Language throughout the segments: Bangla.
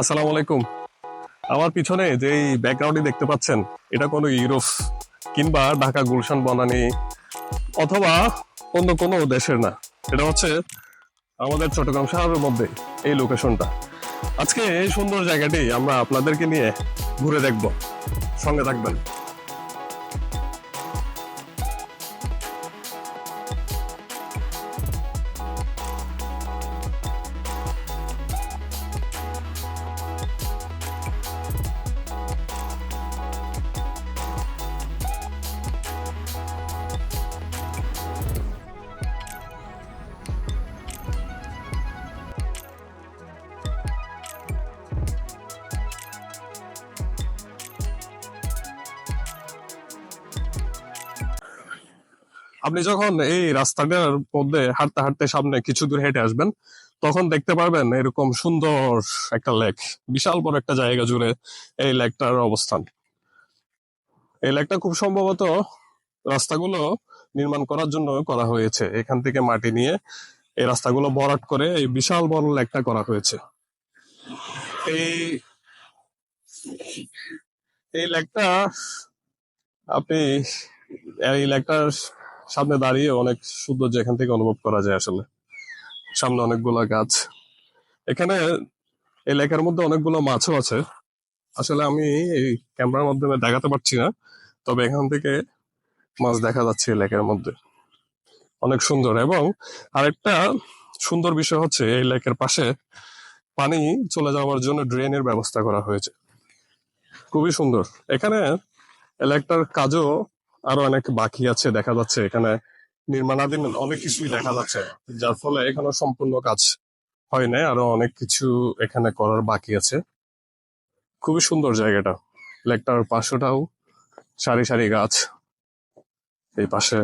আসসালামু আলাইকুম। আমার পিছনে যে ব্যাকগ্রাউন্ডে দেখতে পাচ্ছেন, এটা কোনো ইউরোপ কিংবা ঢাকা গুলশান বনানি অথবা অন্য কোনো দেশের না। এটা হচ্ছে আমাদের চট্টগ্রাম শহরের মধ্যে এই লোকেশনটা আজকে এই সুন্দর জায়গাটি আমরা আপনাদেরকে নিয়ে ঘুরে দেখব। সঙ্গে থাকবেন। আপনি যখন এই রাস্তাটার মধ্যে হাঁটতে হাঁটতে সামনে কিছু দূর হেঁটে আসবেন, তখন দেখতে পারবেন এরকম সুন্দর একটা লেক বিশাল বড় একটা জায়গা জুড়ে এই লেকটার অবস্থান। এই লেকটা খুব সম্ভবত রাস্তাগুলো নির্মাণ করার জন্য করা হয়েছে। এখান থেকে মাটি নিয়ে এই রাস্তাগুলো ভরাট করে এই বিশাল বড় লেকটা করা হয়েছে। এই এই লেকটা আপনি, এই লেকটার সামনে দাঁড়িয়ে অনেক সৌন্দর্য এখান থেকে অনুভব করা যায় আসলে। সামনে অনেকগুলো গাছ। এখানে এই লেকের মধ্যে অনেকগুলো মাছও আছে। আসলে আমি এই ক্যামেরার মাধ্যমে দেখাতে পারছি না, তবে এখান থেকে মাছ দেখা যাচ্ছে এই লেকের মধ্যে। অনেক সুন্দর এবং আরেকটা সুন্দর বিষয় হচ্ছে এই লেকের পাশে পানি চলে যাওয়ার জন্য ড্রেনের ব্যবস্থা করা হয়েছে। খুবই সুন্দর। এখানে এই লেকটার কাজও আরও অনেক বাকি আছে দেখা যাচ্ছে। এখানে নির্মাণাধীন অনেক কিছুই দেখা যাচ্ছে, যার ফলে এখানে সম্পূর্ণ কাজ হয় নাই। আরও অনেক কিছু এখানে করার বাকি আছে। খুবই সুন্দর জায়গাটা। লেকটার পাশটাও সারি সারি গাছ। এই পাশে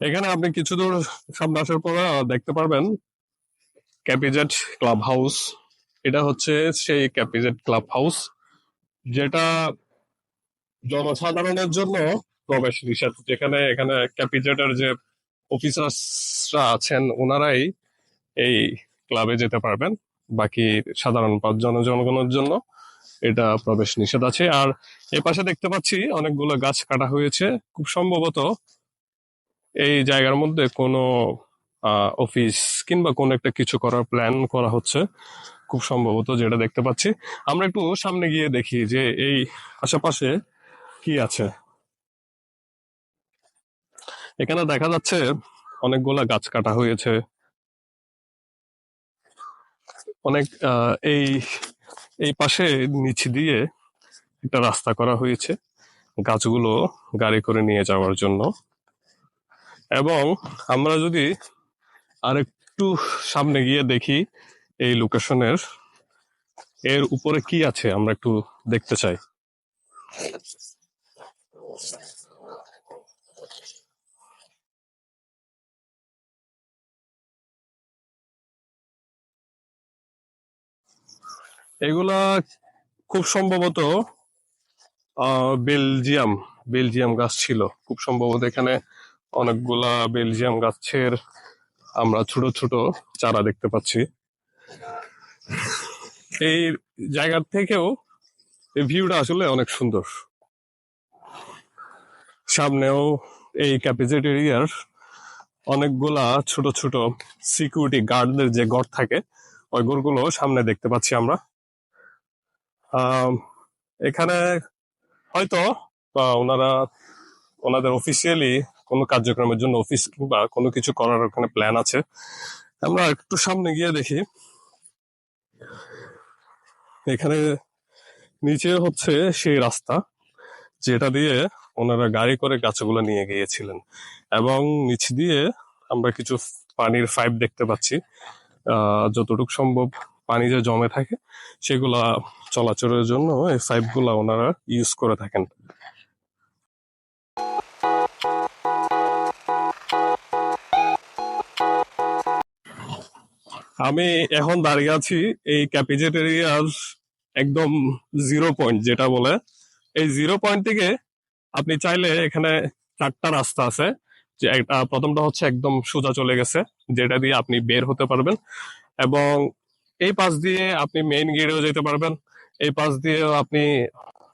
এখানে আপনি কিছু দূর সামনে আসার পর দেখতে পারবেন ক্যাপিজেট ক্লাব হাউস এটা হচ্ছে সেই ক্যাপিজেট ক্লাব হাউস যেটা জনসাধারণের জন্য প্রবেশ নিষেধ। যেখানে এখানে ক্যাপিজেটের যে অফিসার্সরা আছেন, ওনারাই এই ক্লাবে যেতে পারবেন। বাকি সাধারণ জনগণের জন্য এটা প্রবেশ নিষেধ আছে। আর এই পাশে দেখতে পাচ্ছি অনেকগুলো গাছ কাটা হয়েছে। খুব সম্ভবত এই জায়গার মধ্যে কোনো অফিস কিংবা কোনো একটা কিছু করার প্ল্যান করা হচ্ছে, খুব সম্ভবত যেটা দেখতে পাচ্ছি। আমরা একটু সামনে গিয়ে দেখি যে এই আশেপাশে কি আছে। এখানে দেখা যাচ্ছে অনেকগুলা গাছ কাটা হয়েছে। অনেক এই এই পাশে নিচ দিয়ে একটা রাস্তা করা হয়েছে। গাছগুলো গাড়ি করে নিয়ে যাওয়ার জন্য। এবং আমরা যদি আরেকটু সামনে গিয়ে দেখি এই লোকেশনের, এর উপরে কি আছে আমরা একটু দেখতে চাই। এগুলা খুব সম্ভবত বেলজিয়াম বেলজিয়াম গাছ ছিল। খুব সম্ভবত এখানে অনেকগুলা বেলজিয়াম গাছের আমরা ছোট ছোট চারা দেখতে পাচ্ছি। এই জায়গার থেকেও এই ভিউটা আসলে অনেক সুন্দর। সামনেও এই ক্যাপিজেট এরিয়ার অনেকগুলা ছোট ছোট সিকিউরিটি গার্ডদের যে গড় থাকে ওই গড়গুলো সামনে দেখতে পাচ্ছি আমরা। আম, এখানে হয়তো ওনারা ওনাদের অফিসিয়ালি কোনো কার্যক্রমের জন্য অফিস কিংবা কোনো কিছু করার ওখানে প্ল্যান আছে। আমরা একটু সামনে গিয়ে দেখি। এখানে নিচে হচ্ছে সেই রাস্তা যেটা দিয়ে ওনারা গাড়ি করে গাছগুলো নিয়ে গিয়েছিলেন এবং নিচ দিয়ে আমরা কিছু পানির পাইপ দেখতে পাচ্ছি। যতটুকু সম্ভব পানি যে জমে থাকে, সেগুলা চলাচলের জন্য এই পাইপগুলা ওনারা ইউজ করে থাকেন। আমি এখন দাঁড়িয়ে আছি এই ক্যাপিজেটেরিয়ার একদম জিরো পয়েন্ট যেটা বলে। এই জিরো পয়েন্ট থেকে আপনি চাইলে এখানে চারটা রাস্তা আছে। যে একটা, প্রথমটা হচ্ছে একদম সোজা চলে গেছে, যেটা দিয়ে আপনি বের হতে পারবেন। এবং এই পাশ দিয়ে আপনি মেইন গেটেও যেতে পারবেন। এই পাশ দিয়েও আপনি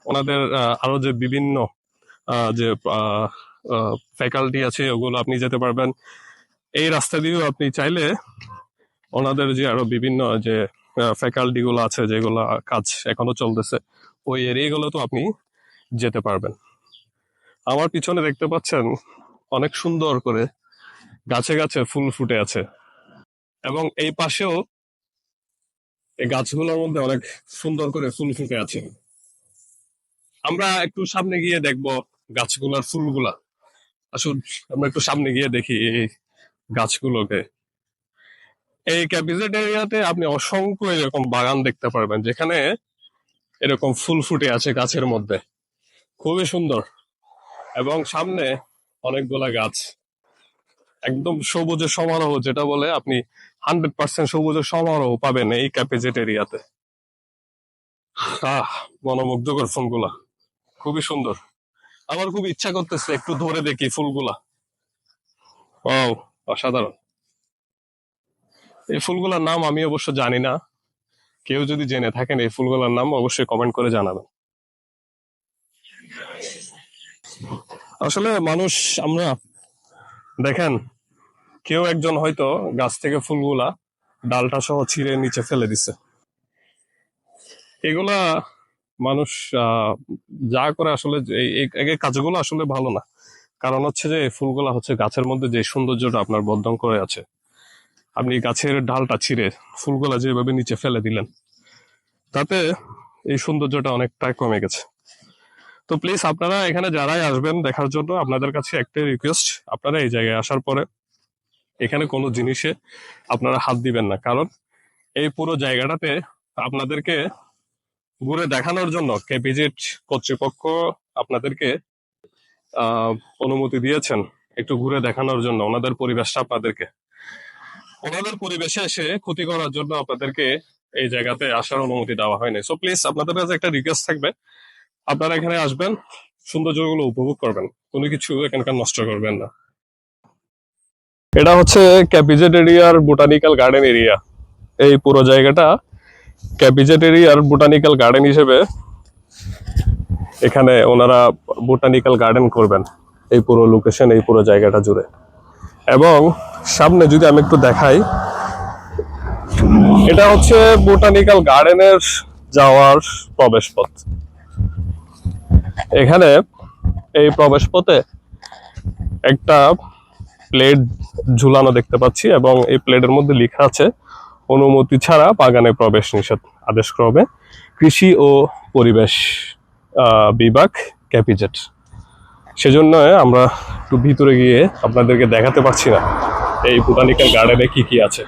ওনাদের আরও যে বিভিন্ন যে ফ্যাকাল্টি আছে, ওগুলো আপনি যেতে পারবেন। এই রাস্তা দিয়েও আপনি চাইলে ওনাদের যে আরও বিভিন্ন যে ফ্যাকাল্টি গুলো আছে, যেগুলো কাজ এখনও চলতেছে, ওই এরিয়াগুলো তো আপনি যেতে পারবেন। আমার পিছনে দেখতে পাচ্ছেন অনেক সুন্দর করে গাছে গাছে ফুল ফুটে আছে। এবং এই পাশেও এই গাছগুলোর মধ্যে অনেক সুন্দর করে ফুল ফুটে আছে। আমরা একটু সামনে গিয়ে দেখব গাছগুলোর ফুলগুলা। আসুন, আমরা একটু সামনে গিয়ে দেখি এই গাছগুলোকে। এই ক্যাপিজেট এরিয়াতে আপনি অসংখ্য এরকম বাগান দেখতে পারবেন, যেখানে এরকম ফুল ফুটে আছে গাছের মধ্যে। খুবই সুন্দর। এবং সামনে অনেকগুলা গাছ। একদম সবুজের সমারোহ, যেটা বলে আপনি হান্ড্রেড পার্সেন্ট সবুজের সমারোহ পাবেন এই ক্যাপিজেট এরিয়াতে আহ, মনোমুগ্ধকর ফুলগুলা। খুবই সুন্দর। আমার খুব ইচ্ছা করতেছে একটু ধরে দেখি ফুলগুলা। ও অসাধারণ। এই ফুলগুলোর নাম আমি অবশ্য জানি না। কেউ যদি জেনে থাকেন এই ফুলগুলোর নাম অবশ্যই কমেন্ট করে জানাবেন। আসলে মানুষ, আমরা দেখেন, কেউ একজন হয়তো গাছ থেকে ফুলগুলা ডালটা সহ ছিঁড়ে নিচে ফেলে দিছে। এগুলা মানুষ যা করে আসলে এই কাজগুলো আসলে ভালো না। কারণ হচ্ছে যে ফুলগুলা হচ্ছে গাছের মধ্যে যে সৌন্দর্যটা আপনার বর্ধন করে আছে আপনি গাছের ডালটা ছিঁড়ে ফুলগুলা যেভাবে নিচে ফেলে দিলেন, তাতে এই সৌন্দর্যটা অনেকটাই কমে গেছে। তো প্লিজ আপনারা এখানে যারাই আসবেন দেখার জন্য, আপনাদের কাছে একটাই রিকোয়েস্ট আপনারা এই জায়গায় আসার পরে এখানে কোনো জিনিসে আপনারা হাত দিবেন না। কারণ এই পুরো জায়গাটাতে আপনাদেরকে ঘুরে দেখানোর জন্য কেপিজেট কর্তৃপক্ষ আপনাদেরকে অনুমতি দিয়েছেন একটু ঘুরে দেখানোর জন্য, ওনাদের পরিবেশটা আপনাদেরকে। ওনাদের পরিবেশে এসে ক্ষতি করার জন্য আপনাদেরকে এই জায়গাতে আসার অনুমতি দেওয়া হয়নি। সো প্লিজ আপনাদের কাছে একটা রিকোয়েস্ট থাকবে। আপনারা এখানে আসবেন সৌন্দর্যগুলো উপভোগ করবেন। কোনো কিছু এখানকার নষ্ট করবেন না। এটা হচ্ছে ক্যাপিজেট এরিয়ার বোটানিক্যাল গার্ডেন এরিয়া। এই পুরো জায়গাটা ক্যাপিজেট এরিয়ার বোটানিক্যাল গার্ডেন হিসেবে এখানে ওনারা বোটানিক্যাল গার্ডেন করবেন। এই পুরো লোকেশন এই পুরো জায়গাটা জুড়ে। এবং সামনে যদি আমি একটু দেখাই, এটা হচ্ছে বোটানিক্যাল গার্ডেনের যাওয়ার প্রবেশ পথ এখানে এই প্রবেশ পথে একটা প্লেট ঝুলানো দেখতে পাচ্ছি এবং এই প্লেটের মধ্যে লেখা আছে, অনুমতি ছাড়া বাগানে প্রবেশ নিষেধ। আদেশক্রমে কৃষি ও পরিবেশ বিভাগ, ক্যাপিজেট। সেজন্য আমরা একটু ভিতরে গিয়ে আপনাদেরকে দেখাতে পারছি না। এই বোটানিক্যাল গার্ডেনে কি কি আছে?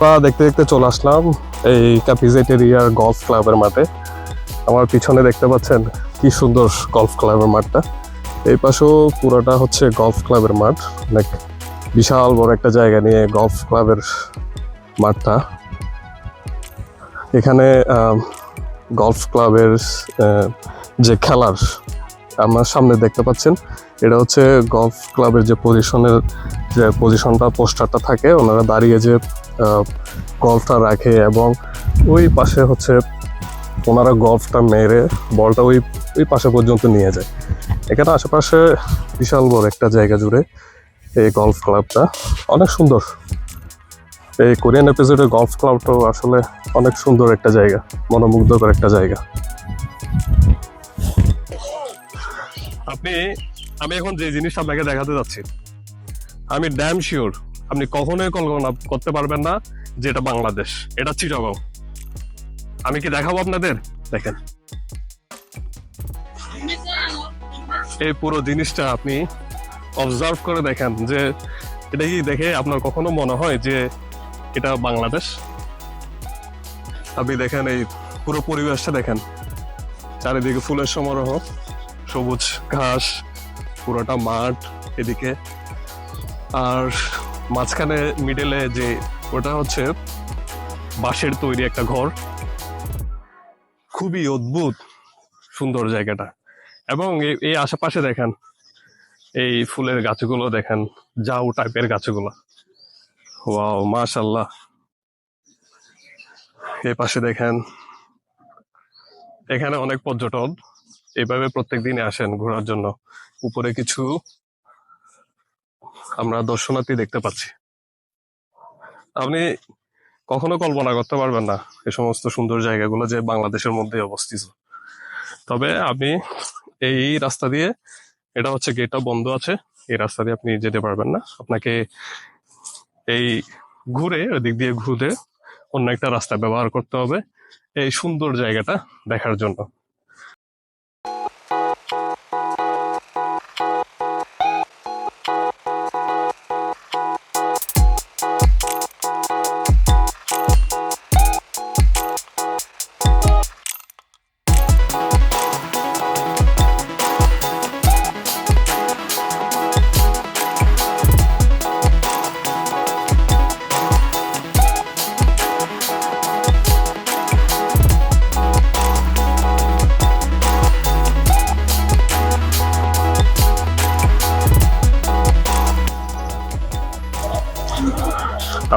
আমরা দেখতে দেখতে চলে আসলাম এই ক্যাপিজেট এরিয়ার গলফ ক্লাবের মাঠে। আমার পিছনে দেখতে পাচ্ছেন কি সুন্দর গলফ ক্লাবের মাঠটা। এই পাশেও পুরোটা হচ্ছে গলফ ক্লাবের মাঠ। অনেক বিশাল বড় একটা জায়গা নিয়ে গলফ ক্লাবের মাঠটা। এখানে গলফ ক্লাবের যে খেলার আমার সামনে দেখতে পাচ্ছেন, এটা হচ্ছে গলফ ক্লাবের যে পজিশনের যে পজিশনটা পোস্টারটা থাকে, ওনারা দাঁড়িয়ে যে গলফটা রাখে এবং ওই পাশে হচ্ছে ওনারা গলফটা মেরে বলটা ওই ওই পাশে পর্যন্ত নিয়ে যায়। এখানে আশেপাশে বিশাল বড় একটা জায়গা জুড়ে এই গলফ ক্লাবটা অনেক সুন্দর। এই কোরিয়ান এপিসোডের গলফ ক্লাবটাও আসলে অনেক সুন্দর একটা জায়গা, মনোমুগ্ধকর একটা জায়গা। আপনি, আমি এখন যে জিনিস আপনাকে দেখাতে যাচ্ছি, আমি ড্যাম শিওর আপনি কখনোই কল্পনা করতে পারবেন না যে এটা বাংলাদেশ, এটা চিটাগাঁও আমি কি দেখাবো আপনাদের? দেখেন। এই পুরো জিনিসটা আপনি অবজার্ভ করে দেখেন যে এটা কি দেখে আপনার কখনো মনে হয় যে এটা বাংলাদেশ? আপনি দেখেন এই পুরো পরিবেশটা দেখেন। চারিদিকে ফুলের সমারোহ, সবুজ ঘাস, পুরোটা মাঠ এদিকে। আর মাঝখানে মিডলে যে ওটা হচ্ছে বাঁশের তৈরি একটা ঘর। খুবই অদ্ভুত সুন্দর জায়গাটা। এবং এই- আশেপাশে দেখেন, এই ফুলের গাছগুলো দেখেন জাউ টাইপের গাছগুলো। ওয়াও মাশাল্লাহ এই পাশে দেখেন, এখানে অনেক পর্যটক এভাবে প্রত্যেক দিনে আসেন ঘোরার জন্য। উপরে কিছু আমরা দর্শনার্থী দেখতে পাচ্ছি। আপনি কখনো কল্পনা করতে পারবেন না এই সমস্ত সুন্দর জায়গাগুলো যে বাংলাদেশের মধ্যে অবস্থিত। তবে আপনি এই রাস্তা দিয়ে, এটা হচ্ছে গেটটা বন্ধ আছে, এই রাস্তা দিয়ে আপনি যেতে পারবেন না। আপনাকে এই ঘুরে ওদিক দিয়ে ঘুরে অন্য একটা রাস্তা ব্যবহার করতে হবে, এই সুন্দর জায়গাটা দেখার জন্য।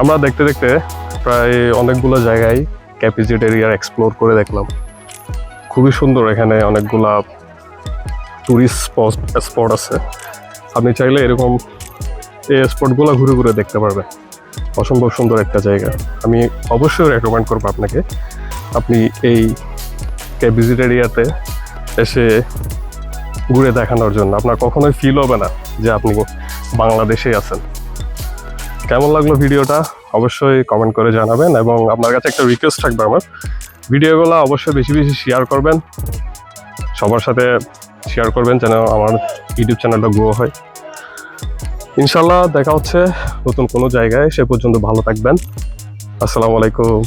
আমরা দেখতে দেখতে প্রায় অনেকগুলো জায়গায় ক্যাপিজিট এরিয়া এক্সপ্লোর করে দেখলাম। খুবই সুন্দর এখানে অনেকগুলা টুরিস্ট স্পট স্পট আছে। আপনি চাইলে এরকম এই স্পটগুলো ঘুরে ঘুরে দেখতে পারবেন। অসম্ভব সুন্দর একটা জায়গা। আমি অবশ্যই রেকমেন্ড করব আপনাকে। আপনি এই ক্যাপিজিট এরিয়াতে এসে ঘুরে দেখানোর জন্য। আপনার কখনোই ফিল হবে না যে আপনি বাংলাদেশে আছেন। কেমন লাগল ভিডিওটা অবশ্যই কমেন্ট করে জানাবেন এবং আপনার কাছে একটা রিকোয়েস্ট থাকবে আমার। ভিডিওগুলো অবশ্যই বেশি বেশি শেয়ার করবেন। সবার সাথে শেয়ার করবেন যেন আমার ইউটিউব চ্যানেলটা গ্রো হয়। ইনশাল্লাহ দেখা হচ্ছে নতুন কোনো জায়গায়। সে পর্যন্ত ভালো থাকবেন। আসসালামু আলাইকুম।